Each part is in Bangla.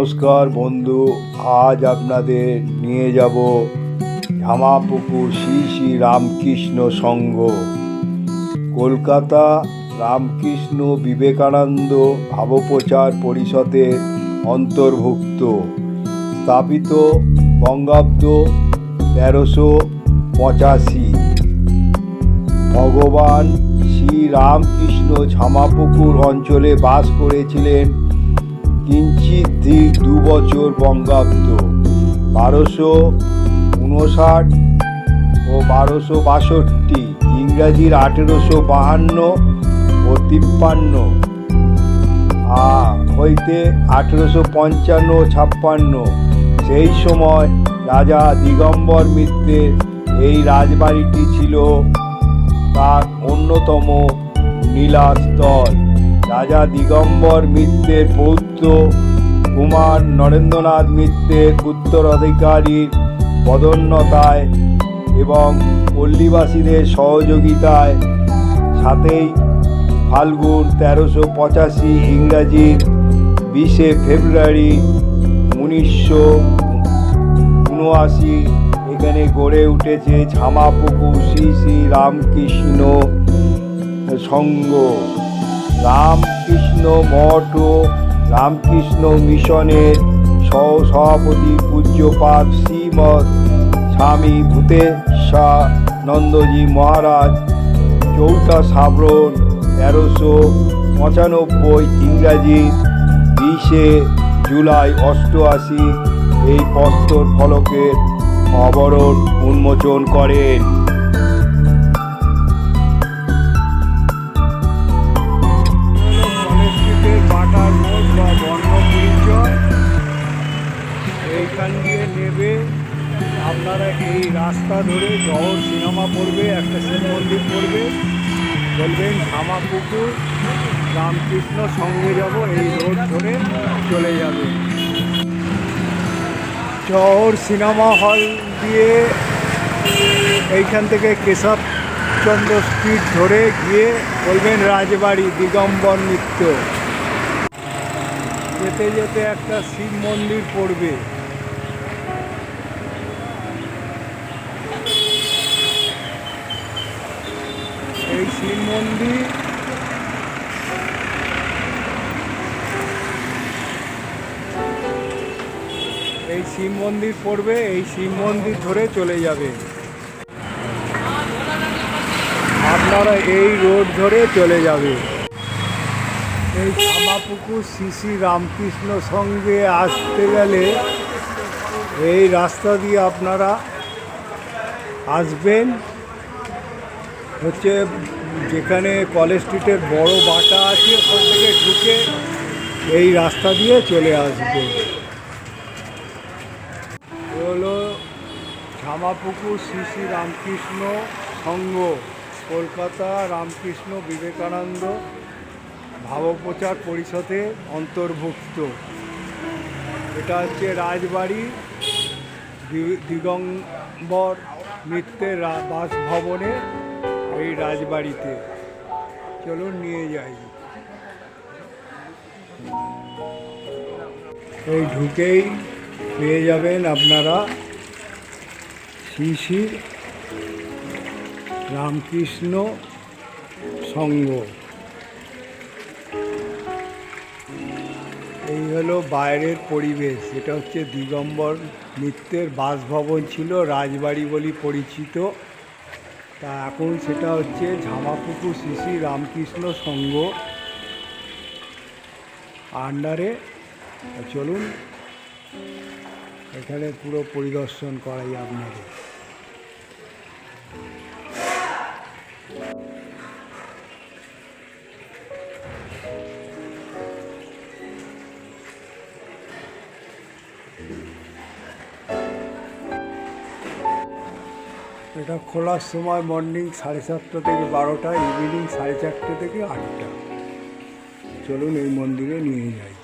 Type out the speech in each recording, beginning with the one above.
নমস্কার বন্ধু, আজ আপনাদের নিয়ে যাব ঝামাপুকুর শ্রী শ্রী রামকৃষ্ণ সংঘ। কলকাতা রামকৃষ্ণ বিবেকানন্দ ভাবপ্রচার পরিষদের অন্তর্ভুক্ত, স্থাপিত বঙ্গাব্দ তেরোশো পঁচাশি। ভগবান শ্রী রামকৃষ্ণ ঝামাপুকুর অঞ্চলে বাস করেছিলেন কিঞ্চিত দিক দু বছর বঙ্গাব্দ। বারোশো উনষাট ও বারোশো বাষট্টি, ইংরাজির আঠেরোশো বাহান্ন ও তিপ্পান্ন। হইতে আঠেরোশো পঞ্চান্ন ও ছাপ্পান্ন। সেই সময় রাজা দিগম্বর মিত্রের এই রাজবাড়িটি ছিল তার অন্যতম নীলাস্থল রাজা দিগম্বর মিত্রের পৌত্র, কুমার নরেন্দ্রনাথ মিত্রের উত্তরাধিকারীর পদোন্নতায় এবং পল্লীবাসীদের সহযোগিতায় সাথেই ফাল্গুন তেরোশো পঁচাশি ইংরাজির বিশে ফেব্রুয়ারি উনিশশো উনআশি এখানে গড়ে উঠেছে ঝামাপুকুর শ্রী শ্রী রামকৃষ্ণ সংঘ রামকৃষ্ণ মঠ ও রামকৃষ্ণ মিশনের সহ সভাপতি পূজ্যপাদ শ্রীমৎ স্বামী ভূতেশানন্দজি মহারাজ, চৌঠা শ্রাবণ তেরোশো পঁচানব্বই ইংরাজি বিশে জুলাই অষ্টআশি এই প্রস্তর ফলকের আবরণ উন্মোচন করেন। আপনারা এই রাস্তা ধরে জহর সিনেমা পড়বে, একটা শিব মন্দির পড়বে। বলবেন ধামাপুকুর রামকৃষ্ণ সঙ্গে যাব, এই রোড ধরে চলে যাবে। জহর সিনেমা হল দিয়ে এইখান থেকে কেশবচন্দ্র স্ট্রিট ধরে গিয়ে বলবেন রাজবাড়ি, দিগম্বর নৃত্য। যেতে যেতে একটা শিব মন্দির পড়বে। শিব মন্দির। এই শিব মন্দির পড়বে, এই শিব মন্দির ধরে চলে যাবে। আপনারা এই রোড ধরে চলে যাবে। এই শ্রী শ্রী রামকৃষ্ণ সঙ্গে আসতে গেলে এই রাস্তা দিয়ে আপনারা আসবেন। হচ্ছে যেখানে কলেজ স্ট্রিটের বড় বাটা আছে, ওখান থেকে ঢুকে এই রাস্তা দিয়ে চলে আসবে। হলো ঝামাপুকুর শ্রী শ্রী রামকৃষ্ণ সংঘ, কলকাতা রামকৃষ্ণ বিবেকানন্দ ভাবপ্রচার পরিষদে অন্তর্ভুক্ত। এটা হচ্ছে রাজবাড়ি দিগম্বর মিত্রের বাসভবনে এই রাজবাড়িতে। চলুন নিয়ে যাই। এই ঢুকেই পেয়ে যাবেন আপনারা শ্রী শ্রী রামকৃষ্ণ সংঘ। এই হলো বাইরের পরিবেশ, এটা হচ্ছে দিগম্বর মিত্রের বাসভবন ছিল, রাজবাড়ি বলি পরিচিত। তা এখন সেটা হচ্ছে ঝামাপুকুর শ্রী শ্রী রামকৃষ্ণ সংঘ আন্ডারে চলুন, এখানে পুরো পরিদর্শন করাই আপনাদের। এটা খোলার সময় মর্নিং সাড়ে সাতটা থেকে বারোটা ইভিনিং সাড়ে চারটে থেকে আটটা। চলুন এই মন্দিরে নিয়ে যাই।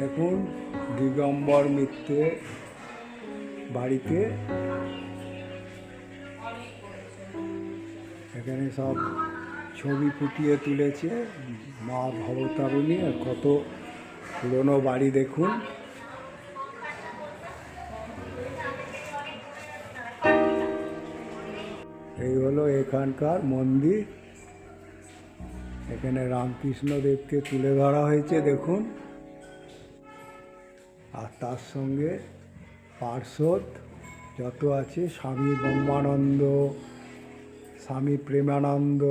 দেখুন, দিগম্বর মিত্রে বাড়িতে এখানে সব ছবি ফুটিয়ে তুলেছে। মা ভবতারিণী, আর কত পুরনো বাড়ি দেখুন। এই হলো এখানকার মন্দির। এখানে রামকৃষ্ণ দেবকে তুলে ধরা হয়েছে, দেখুন। আর তার সঙ্গে পার্শ্বদ যত আছে, স্বামী ব্রহ্মানন্দ, স্বামী প্রেমানন্দ,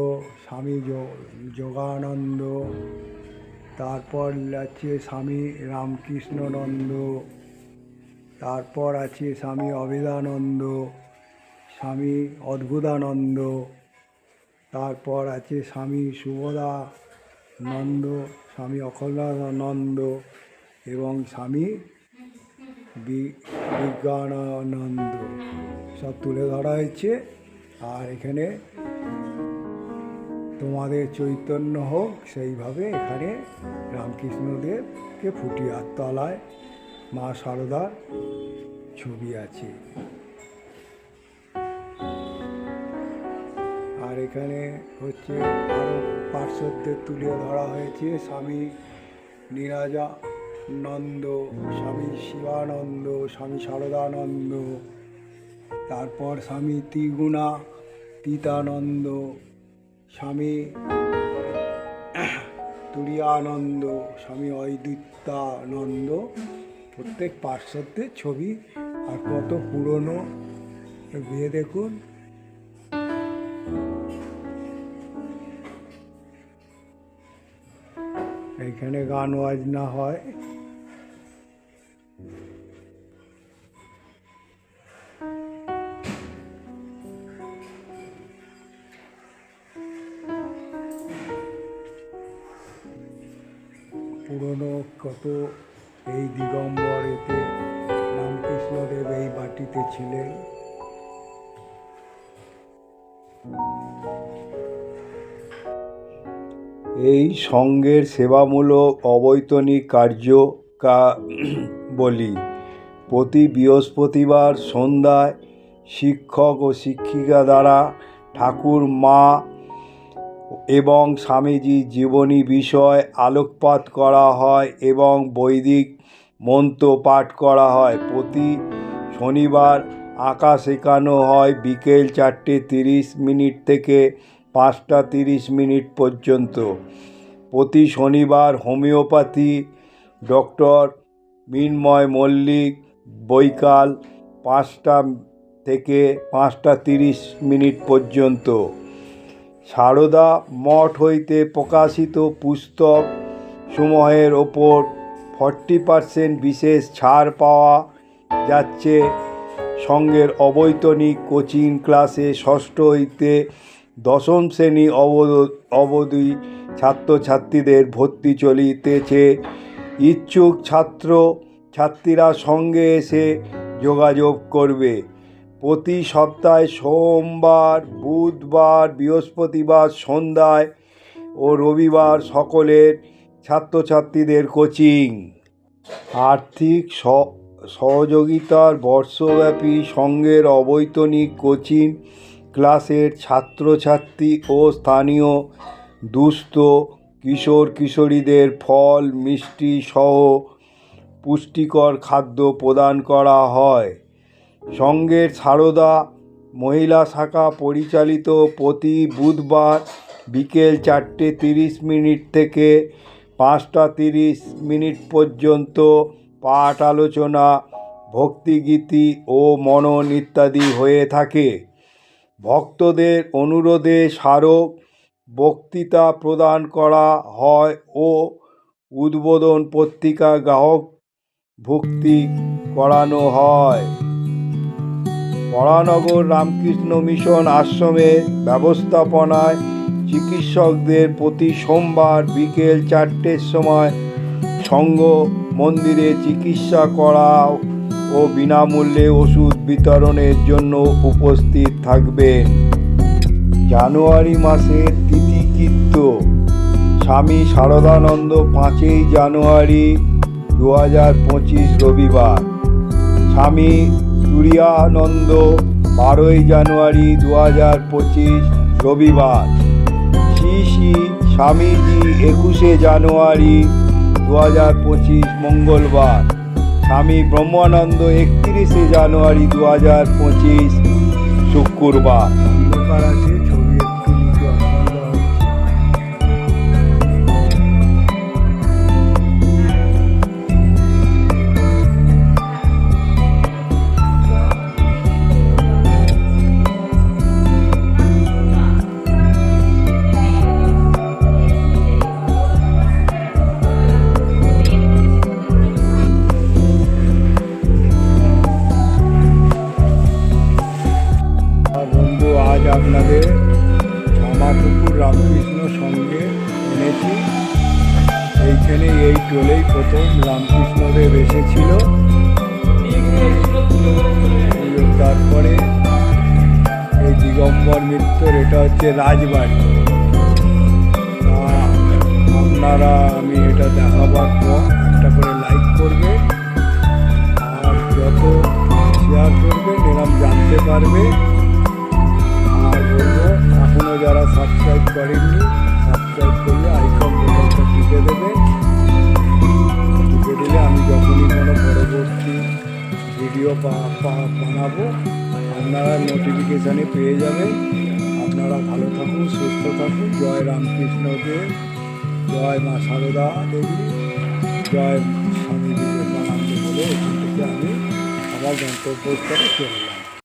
স্বামী যোগ- যোগানন্দ, তারপর আছে স্বামী রামকৃষ্ণনন্দ, তারপর আছে স্বামী অবেদানন্দ স্বামী অদ্ভুতানন্দ। তারপর আছে স্বামী সুবোধানন্দ স্বামী অখলানন্দ এবং স্বামী বিজ্ঞানানন্দ। সব তুলে ধরা হয়েছে। আর এখানে তোমাদের চৈতন্য হোক, সেইভাবে এখানে রামকৃষ্ণদেবকে ফুটিয়ার তলায় মা সারদার ছবি আছে। এখানে হচ্ছে আরও পার্শ্বদের তুলে ধরা হয়েছে স্বামী নীরাজানন্দ স্বামী শিবানন্দ, স্বামী শারদানন্দ, তারপর স্বামী ত্রিগুণা, তিতানন্দ, স্বামী তুরিয়ানন্দ, স্বামী অদ্বৈতানন্দ। প্রত্যেক পার্শ্বদের ছবি আর কত পুরনো বিয়ে দেখুন। এইখানে গান বাজনা হয়। পুরনো কত এই দিগম্বর এতে রামকৃষ্ণদেব এই বাটিতে ছিলেন। এই সঙ্গের সেবামূলক অবৈতনিক কার্য কা বলি। প্রতি বৃহস্পতিবার সন্ধ্যায় শিক্ষক ও শিক্ষিকা দ্বারা ঠাকুর, মা এবং স্বামীজির জীবনী বিষয় আলোকপাত করা হয় এবং বৈদিক মন্ত্র পাঠ করা হয়। প্রতি শনিবার আঁকা শেখানো হয় বিকেল চারটে তিরিশ মিনিট থেকে পাঁচটা তিরিশ মিনিট পর্যন্ত। প্রতি শনিবার হোমিওপ্যাথি, ডক্টর মিনময় মল্লিক, বৈকাল পাঁচটা থেকে পাঁচটা তিরিশ মিনিট পর্যন্ত। সারদা মঠ হইতে প্রকাশিত পুস্তক সমূহের ওপর ফর্টি পার্সেন্ট বিশেষ ছাড় পাওয়া যাচ্ছে। সঙ্গের অবৈতনিক কোচিং ক্লাসে ষষ্ঠ হইতে দশম শ্রেণি অবধি ছাত্রছাত্রীদের ভর্তি চলিতেছে। ইচ্ছুক ছাত্র ছাত্রীরা সঙ্গে এসে যোগাযোগ করবে। প্রতি সপ্তাহে সোমবার, বুধবার, বৃহস্পতিবার সন্ধ্যায় ও রবিবার সকলের ছাত্রছাত্রীদের কোচিং। আর্থিক সহযোগিতার বর্ষব্যাপী সঙ্গের অবৈতনিক কোচিং ক্লাসের ছাত্রছাত্রী ও স্থানীয় দুস্থ কিশোর কিশোরীদের ফল, মিষ্টি সহ পুষ্টিকর খাদ্য প্রদান করা হয়। সঙ্গের সারদা মহিলা শাখা পরিচালিত প্রতি বুধবার বিকেল চারটে তিরিশ মিনিট থেকে পাঁচটা তিরিশ মিনিট পর্যন্ত পাঠ আলোচনা, ভক্তিগীতি ও মনন ইত্যাদি হয়ে থাকে। ভক্তদের অনুরোধে স্মারক বক্তৃতা প্রদান করা হয় ও উদ্বোধন পত্রিকা গ্রাহক ভুক্তি করানো হয়। বরানগর রামকৃষ্ণ মিশন আশ্রমের ব্যবস্থাপনায় চিকিৎসকদের প্রতি সোমবার বিকেল চারটের সময় সঙ্গ মন্দিরে চিকিৎসা করা ও বিনামূল্যে ওষুধ বিতরণের জন্য উপস্থিত থাকবেন জানুয়ারি মাসের তিথিকৃত্য। স্বামী শারদানন্দ পাঁচই জানুয়ারি দু হাজার পঁচিশ রবিবার। স্বামী তুরিয়ানন্দ বারোই জানুয়ারি দু হাজার পঁচিশ রবিবার। শ্রী শ্রী স্বামীজি একুশে জানুয়ারি দু হাজার পঁচিশ মঙ্গলবার। স্বামী ব্রহ্মানন্দ একত্রিশে জানুয়ারি দু হাজার পঁচিশ শুক্রবার। দিগম্বর মিত্র এটা হচ্ছে রাজবাড়ি। আপনারা আমি এটা দেখাবার পর একটা করে লাইক করবে, আর যত শেয়ার করবে, এরম জানতে পারবে। আর বলব এখনও যারা সাবস্ক্রাইব করেননি সাবস্ক্রাইব করলে আইকন বোতামটা টিপে দেবে। টিপে দিলে আমি যখনই কোনো পরবর্তী ভিডিও বানাবো আপনারা নোটিফিকেশানে পেয়ে যাবেন। আপনারা ভালো থাকুন, সুস্থ থাকুন। জয় রামকৃষ্ণ দেব জয় মা সারদা দেবী, জয় স্বামী বিবেকানন্দ বলে এখান থেকে আমি আমার গন্তব্যস্থলে চললাম